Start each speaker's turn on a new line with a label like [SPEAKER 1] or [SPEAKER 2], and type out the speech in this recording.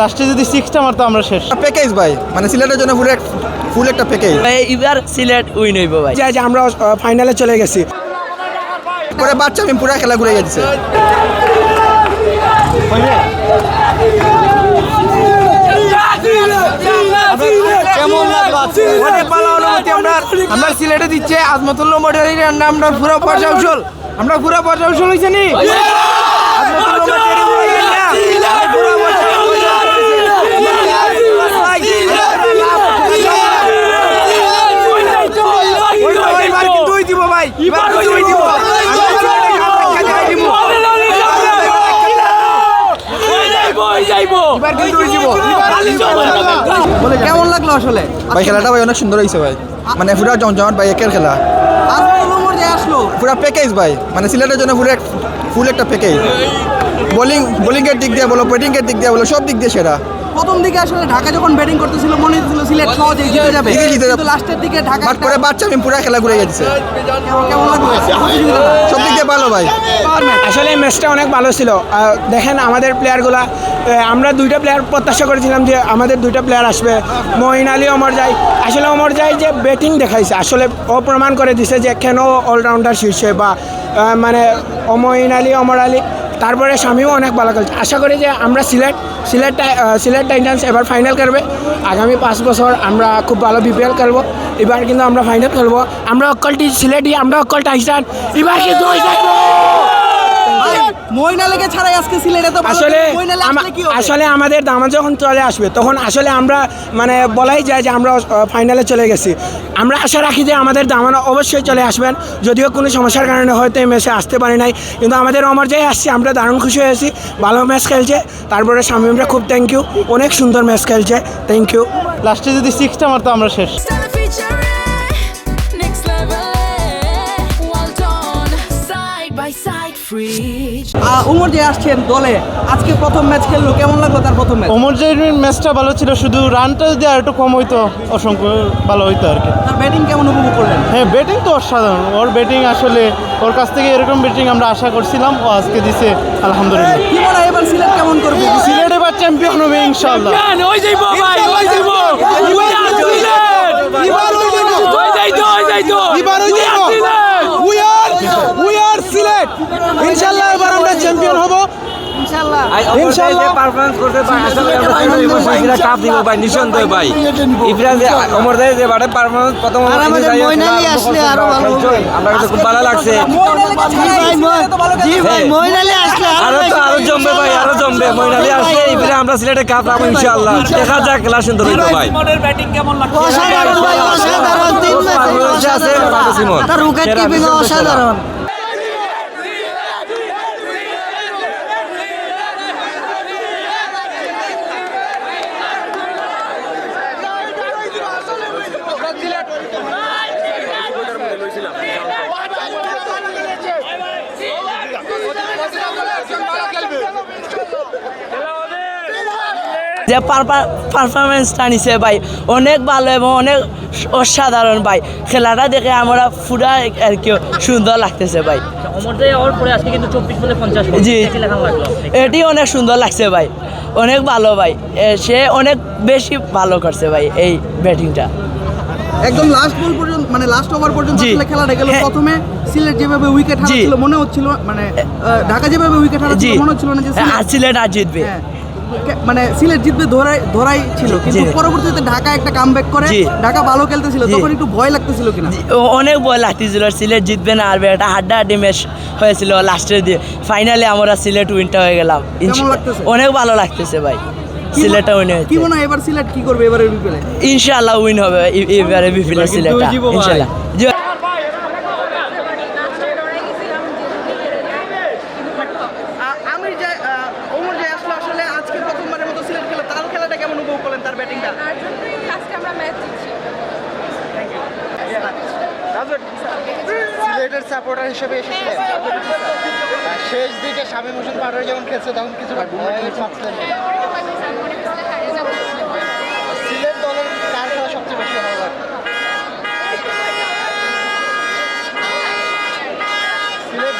[SPEAKER 1] লাস্টে যদি সিক্সটা মারতো আমরা শেষ।
[SPEAKER 2] প্যাকেজ ভাই মানে সিলেটের জন্য পুরো ফুল একটা প্যাকেজ
[SPEAKER 3] এবার সিলেট উইন হইব ভাই।
[SPEAKER 4] যে যে আমরা ফাইনালে চলে গেছি।
[SPEAKER 2] পরে বাচ্চা আমি পুরো খেলা ঘুরে গেছে।
[SPEAKER 5] আমরা আমরা সিলেটে দিচ্ছে আজমতুল্লাহ মডেলের রান্না আমরা পুরো উসল আমরা পুরো পয়সা উসল হয়েছে নি আজমতুল্লাহ মডেলের না? আমরা পুরো পয়সা উসল হয়েছে। ওই তো এবার কিন্তু ওই দিব ভাই এবার কিন্তু ওই দিব আমরা সিলেটে কাপ খেলে দিব। এবার কিন্তু ওই দিব
[SPEAKER 2] বলে কেমন লাগল আসলে? ভাই খেলাটা ভাই অনেক সুন্দর হয়েছে ভাই। মানে পুরা জমজমাট ভাই একের খেলা।
[SPEAKER 5] আসলো।
[SPEAKER 2] পুরা প্যাকেজ ভাই। মানে সিলেটের জন্য পুরো ফুল একটা প্যাকেজ বোলিং বোলিংয়ের দিক দিয়ে বলো ব্যাটিংয়ের দিক দিয়ে বলো সব দিক দিয়ে সেরা।
[SPEAKER 5] প্রথম দিকে আসলে ঢাকা যখন ব্যাটিং করতেছিল মনে হচ্ছিল সিলেট সহজে জিতে যাবে। কিন্তু লাস্টের দিকে ঢাকা
[SPEAKER 2] বাট পরে বাচ্চা আমি পুরো খেলা ঘুরে গেছে।
[SPEAKER 5] কেমন লাগল?
[SPEAKER 2] সব দিক দিয়ে ভালো ভাই।
[SPEAKER 4] আসলে ম্যাচটা অনেক ভালো ছিল। দেখেন আমাদের প্লেয়ারগুলা আমরা দুইটা প্লেয়ার প্রত্যাশা করেছিলাম যে আমাদের দুইটা প্লেয়ার আসবে। মঈন আলী অমর জাই। আসলে অমর জাই যে ব্যাটিং দেখাইছে আসলে ও প্রমাণ করে দিছে যে কেন অলরাউন্ডার শীর্ষে বা মানে অমঈন আলী অমর আলী। তারপরে স্বামীও অনেক ভালো খেলছে। আশা করি যে আমরা সিলেট সিলেট সিলেট টাইটান্স এবার ফাইনাল খেলবে। আগামী পাঁচ বছর আমরা খুব ভালো বিপিএল খেলব। এবার কিন্তু আমরা ফাইনাল খেলব। আমরা অকলটি সিলেটি আমরা অকল টাইটান। এবার কিন্তু
[SPEAKER 5] মইনালেকে ছাড়াই আজকে সিলেটে তো
[SPEAKER 4] আসলে
[SPEAKER 5] আসলে কি হবে?
[SPEAKER 4] আসলে আমাদের দামা যখন চলে আসবে তখন আসলে আমরা মানে বলাই যায় যে আমরা ফাইনালে চলে গেছি। আমরা আশা রাখি যে আমাদের দামানো অবশ্যই চলে আসবেন। যদিও কোনো সমস্যার কারণে হয়তো এই ম্যাচে আসতে পারি নাই। কিন্তু আমাদের অমর যাই আসছি আমরা দারুণ খুশি হয়েছি ভালো ম্যাচ খেলছে। তারপরে শামিমরা খুব থ্যাংক ইউ অনেক সুন্দর ম্যাচ খেলছে। থ্যাংক ইউ
[SPEAKER 1] লাস্টে যদি সিক্সটা মারতো আমরা শেষ।
[SPEAKER 5] উমর যে আসছেন দলে আজকে প্রথম ম্যাচ খেললো কেমন লাগল তার প্রথম ম্যাচ
[SPEAKER 1] ওমর জাইরির ম্যাচটা ভালো ছিল শুধু রানটা যদি আর একটু কম হইতো অসংখ্য ভালো হইতো আর কি।
[SPEAKER 5] তার ব্যাটিং কেমন উপভোগ করলেন?
[SPEAKER 1] হ্যাঁ ব্যাটিং তো অসাধারণ। ওর ব্যাটিং আসলে ওর কাছ থেকে এরকম ব্যাটিং আমরা আশা করছিলাম ও আজকে দিছে আলহামদুলিল্লাহ।
[SPEAKER 5] কি মনে হয় এবার সিলেট কেমন করবে?
[SPEAKER 1] সিলেট এবার চ্যাম্পিয়ন হবে ইনশাআল্লাহ।
[SPEAKER 4] We are we are Sylhet ইনশাআল্লাহ এবার আমরা চ্যাম্পিয়ন হব
[SPEAKER 5] ইনশাআল্লাহ।
[SPEAKER 4] ইনশাআল্লাহ
[SPEAKER 6] করতে পারে আসলে আমরা ফাইনালে কাপ দিব ভাই নিঃসন্দেহে ভাই। ইফরান যে অমর দেয় যে বারে পারফরমেন্স প্রথম
[SPEAKER 5] আর আসলে আরও ভালো হবে।
[SPEAKER 6] আমরা কাছে খুব ভালো লাগছে।
[SPEAKER 5] জি ভাই মইনালি আসলে
[SPEAKER 6] আরও আরও জমবে ভাই আরও জমবে। মইনালি আসলে ইফরান আমরা সিলেটে কাপ পাবো ইনশাআল্লাহ। দেখা যাক খেলা সুন্দর হইতো ভাই।
[SPEAKER 5] অসাধারণ ভাই অসাধারণ। তিন
[SPEAKER 6] বাংলাদেশে আছে
[SPEAKER 5] তার উইকেট কিপিং অসাধারণ।
[SPEAKER 3] যে পারফরমেন্সটা নিছে ভাই। অনেক ভালো এবং অনেক অসাধারণ ভাই। খেলাটা দেখে আমরা পুরা আর কি সুন্দর লাগতেছে ভাই। জি। এটি অনেক সুন্দর লাগছে ভাই। অনেক ভালো ভাই। সে অনেক বেশি ভালো করছে ভাই এই ব্যাটিংটা।
[SPEAKER 5] একদম লাস্ট বল পর্যন্ত মানে লাস্ট ওভার পর্যন্ত। আসলে খেলাটা গেল।
[SPEAKER 3] হ্যাঁ।
[SPEAKER 5] প্রথমে সিলেট যেভাবে উইকেট। হারাচ্ছিল মনে হচ্ছিল মানে ঢাকা যেভাবে উইকেট হারাচ্ছিল মনে হচ্ছিল না যে সিলেট-
[SPEAKER 3] আর সিলেট আর জিতবে।
[SPEAKER 5] হ্যাঁ। মানে সিলেট জিতবে ধরাই ধরাই ছিল। কিন্তু পরবর্তীতে ঢাকা একটা কামব্যাক করে ঢাকা ভালো খেলতেছিল। তখন একটু ভয় লাগতেছিল কিনা?
[SPEAKER 3] অনেক ভয় লাগতেছিল সিলেট জিতবে না আরবে একটা হাড্ডা হাড্ডি ম্যাচ হয়েছিল লাস্টের দিয়ে ফাইনালে আমরা সিলেট উইনটা হয়ে গেলাম? অনেক ভালো লাগতেছে ভাই। সিলেটটা উইন
[SPEAKER 5] কি মনে হয় এবার সিলেট কি করবে এবারের বিপিএলে
[SPEAKER 3] ইনশাআল্লাহ উইন হবে এবারে বিপিএল সিলেটটা ইনশাআল্লাহ।
[SPEAKER 5] ব্যাটিংটা?
[SPEAKER 7] তার জন্যই আজকে আমরা ম্যাচ জিতছি থ্যাংক ইউ
[SPEAKER 8] সিলেটের সাপোর্টার হিসেবে এসেছিলেন শেষ দিকে শামীম হোসেন পাটোয়ারি যখন খেলছে তখন কিছুটা ভাবছিলেন সিলেট দলের কার খেলা সবচেয়ে বেশি ভালো লাগে? সিলেট